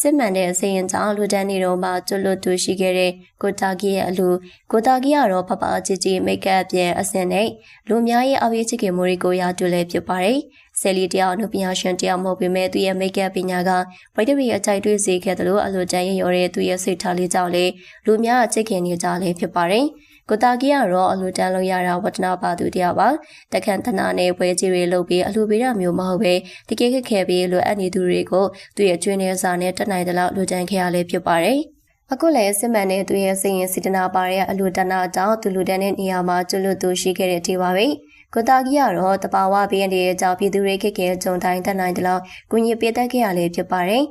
စစ်မှန်တဲ့အစရင်ကြောင့်လူတန်းနေတော့မှကျွလွတ်သူရှိခဲ့တဲ့ကိုတာကီရဲ့အလူကိုတာကီကတော့ဖဖချီချီမိတ်ကပ်ပြန်အစင်နဲ့လူများရဲ့အဝေးချစ်ခင်မိုးရီကိုရတူလည်းဖြစ်ပါတယ်ဆယ်လီတယောက်အနုပညာရှင်တယောက်မဟုတ်ပေမဲ့သူရဲ့မိတ်ကပ်ပညာကဗိုက်တရီအကြိုက်တွေ့စေခဲ့တယ်လို့အလိုတန်းရရော်တဲ့သူရဲ့စိတ်ထားလေးကြောင့်လေလူများချစ်ခင်နေကြလည်းဖြစ်ပါတယ် ကိုတာကီကတော့အလူတန်းလို့ရတာဝတ္တနာပါသူတယောက်ပါတခန့်သနာနဲ့ပွဲကြီးတွေလုပ်ပြီးအလူပေးတာမျိုးမဟုတ်ပဲတကယ်ခက်ခဲပြီးလိုအပ်နေသူတွေကိုသူရဲ့ကျွေးနေစာနဲ့တက်နိုင်တဲ့လောက်လူတန်းခဲ့ရလဲဖြစ်ပါတယ်အခုလည်းစစ်မှန်တဲ့သူရဲ့စိတ်ရင်စေတနာပါတဲ့အလူတနာအကြောင်းသူလူတန်းတဲ့နေရာမှာကျွလွတ်သူရှိခဲ့တဲ့အထိပါပဲကိုတာကြီးကတော့တဘာဝဘေးရတဲ့အကြောင်းပြည်သူတွေခက်ခဲကြုံတိုင်းတက်နိုင်တဲ့လောက်ကုညီပေးတတ်ခဲ့ရလဲဖြစ်ပါတယ်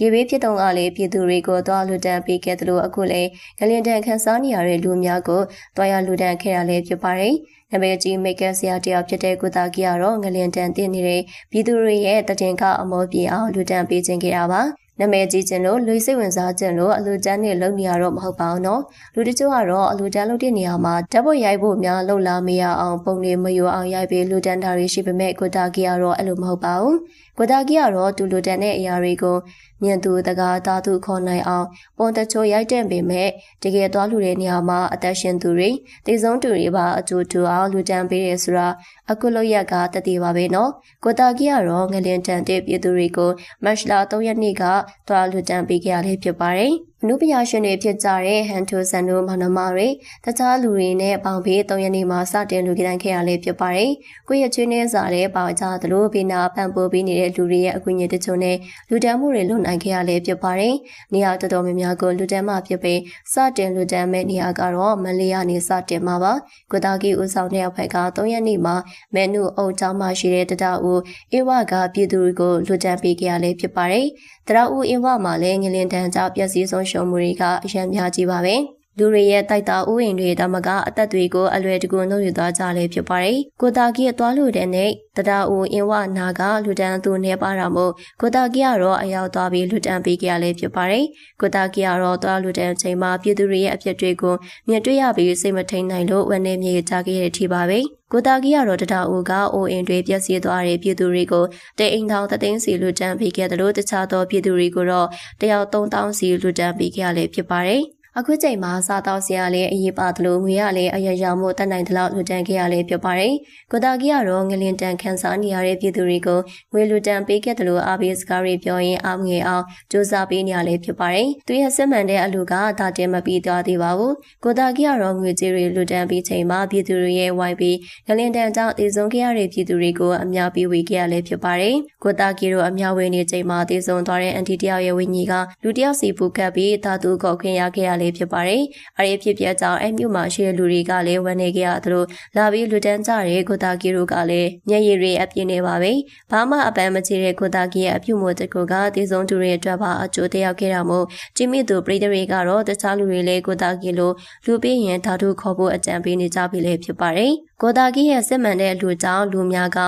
ရေဘေးဖြစ်တုံးကလည်းပြည်သူတွေကိုသွားလူတန်းပေးခဲ့သလိုအခုလည်းဂလင်တန်ခန်းစားနေရတဲ့လူများကိုသွားရလူတန်းခဲ့ရလဲဖြစ်ပါတယ်။နဘေကြီးမိတ်ကဆရာတယောက်ဖြစ်တဲ့ကုသကီကတော့ငလင်တန်တင်နေတဲ့ပြည်သူတွေရဲ့တတင်ကအမောပြေအောင်လူတန်းပေးခြင်းခဲ့တာပါ။ နာမည်ကြီးခြင်းလို့လူစိတ်ဝင်စားခြင်းလို့အလူတန်းနဲ့လုံနေရတော့မဟုတ်ပါဘူးနော်လူတချို့ကတော့အလူတန်းလုပ်တဲ့နေရာမှာဓာတ်ပေါ်ရိုက်ဖို့များလုံလာမရအောင်ပုံတွေမယိုအောင်ရိုက်ပြီးလူတန်းတာတွေရှိပေမဲ့ကိုတာကီကတော့အဲ့လိုမဟုတ်ပါဘူးကိုတာကီကတော့တူလူတန်းတဲ့အရာတွေကိုမြင်သူတကားသားသူခေါ်နိုင်အောင်ပုံတချို့ရိုက်တဲ့ပေမဲ့တကယ်သွားလူတဲ့နေရာမှာအသက်ရှင်သူတွေတည်ဆုံးသူတွေပါအကျိုးတူအောင်လူတန်းပေးတယ်ဆိုတာအခုလို့ရက်ကတတိပါပဲနော်ကိုတာကီကတော့ငလင်တန်တဲ့ပြည်သူတွေကိုမတ်လ3ရက်နေ့ကသွားလူတန်းပေးခဲ့ရလေဖြစ်ပါတယ်အနုပညာရှင်တွေဖြစ်ကြတဲ့ဟန်တိုဆန်တို့မနမတွေတခြားလူတွေနဲ့ပေါင်ပြီး၃ရက်နေ့မှာစတင်လူကြမ်းခဲ့ရလေဖြစ်ပါတယ်။ကိုယ့်ရဲ့ချွေးနှဲစာတဲ့ပေါင်ကြသလိုဘေးနာပံ့ပိုးပေးနေတဲ့လူတွေရဲ့အကူအညီတချို့နဲ့လူတန်းမှုတွေလွန်နိုင်ခဲ့ရလေဖြစ်ပါတယ်။နေရာတော်တော်များများကိုလူတန်းမှဖြစ်ပြီးစတင်လူတန်းမဲ့နေရာကတော့မလေးရနေစတင်မှာပါ။ကိုတာကီဦးဆောင်တဲ့အဖွဲ့က၃ရက်နေ့မှာမဲနုအုံကျောင်းမှရှိတဲ့တတအူအေဝကပြည်သူတွေကိုလူတန်းပေးခဲ့ရလေဖြစ်ပါတယ်။တရအူအေဝမှာလည်းငလင်တန်းကြောင့်ပျက်စီးဆုံးရှုံးမှုတွေကအရန်များကြီးပါပဲ လူတွေရဲ့တိုက်တာဥယျာဉ်တွေတမကအသက်တွေကိုအလွယ်တကူနှုတ်ယူသွားကြလေဖြစ်ပါတယ်။ကိုတာကီရဲ့သွားလို့တဲ့နဲ့တဒါအိုအင်ဝနာကလူတန်းသူနေပါတာမို့ကိုတာကီကတော့အရောက်သွားပြီးလူတန်းပေးကြရလေဖြစ်ပါတယ်။ကိုတာကီကတော့သွားလူတန်းချိန်မှာပြည်သူတွေရဲ့အဖြစ်တွေကိုမြင်တွေ့ရပြီးစိတ်မထိန်နိုင်လို့ဝန်နေမြေကြခဲ့ရတဲ့ထိပါပဲ။ကိုတာကီကတော့တဒါအိုကအိုအင်တွေပြည့်စည်သွားတဲ့ပြည်သူတွေကိုတိတ်အိမ်ထောင်တသိန်းစီလူတန်းပေးခဲ့တယ်လို့တခြားသောပြည်သူတွေကိုတော့တယောက်3000စီလူတန်းပေးခဲ့ရလေဖြစ်ပါတယ်။ အခုချိန်မှာစားတောက်စရာလည်းအရေးပါသလိုငွေရလည်းအရရောင်မှုတတ်နိုင်သလောက်လူတန်းခဲ့ရလည်းဖြစ်ပါတယ်။ကိုတာကြီးကတော့ငလင်တန်ခန်းစားနေရတဲ့ပြည်သူတွေကိုငွေလူတန်းပေးခဲ့တယ်လို့အာဘီစကားတွေပြောရင်အငွေအောင်စူးစမ်းပေးနေရလည်းဖြစ်ပါတယ်။သူရဲ့စစ်မှန်တဲ့အလူကဒါတင်မပြီးသွားသေးပါဘူး။ကိုတာကြီးကတော့ငွေကြေးတွေလူတန်းပြီးချိန်မှာပြည်သူတွေရဲ့ဝိုင်းပြီးငလင်တန်ကြောင့်တည်ဆုံခဲ့ရတဲ့ပြည်သူတွေကိုအများပြီးဝေခဲ့ရလည်းဖြစ်ပါတယ်။ကိုတာကြီးတို့အများဝေနေချိန်မှာတည်ဆုံသွားတဲ့အန်တီတယောက်ရဲ့ဝိညာဉ်ကလူတယောက်စီပူကပ်ပြီးဓာတုကောက်ခွင့်ရခဲ့ရလလေးဖြစ်ပါတယ်။အဲဒီဖြစ်ပျက်ကြောင့်အဲမြို့မှာရှိတဲ့လူတွေကလည်းဝန်နေကြရသလိုလာပြီးလူတန်းကြတဲ့ကိုတာကီတို့ကလည်းမျက်ရည်တွေအပြင်းနေပါပဲ။ဘာမှအပန်းမချတဲ့ကိုတာကီရဲ့အပြုမတကူကတည်ဆုံးသူတွေအတွက်ပါအကျိုးတယောက်ခဲ့တာမို့တိမိသူပြည်သူတွေကတော့တခြားလူတွေလည်းကိုတာကီလိုလူပြင်းရင်ဓာတုခေါ်ဖို့အကြံပေးနေကြပြီလေဖြစ်ပါတယ်။ကိုတာကီရဲ့စစ်မှန်တဲ့လူကြောင့်လူများက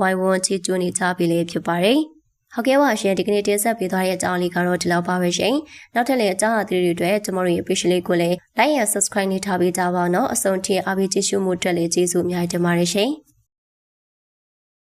ဝိုင်ဝန်းချီးကျူးနေကြပြီလေဖြစ်ပါတယ်။ ဟုတ်ကဲ့ပါရှင်ဒီကနေ့တင်ဆက်ပေးသွားတဲ့အကြောင်းလေးကတော့ဒီလောက်ပါပဲရှင်နောက်ထပ်လည်းအကြောင်းအသီးတွေအတွက်ကျွန်တော်တို့ရဲ့ page လေးကိုလည်း like and subscribe နေထားပေးကြပါတော့အဆုံးထိအားပေးကြည့်ရှုမှုအတွက်လည်းကျေးဇူးအများကြီးတင်ပါတယ်ရှင်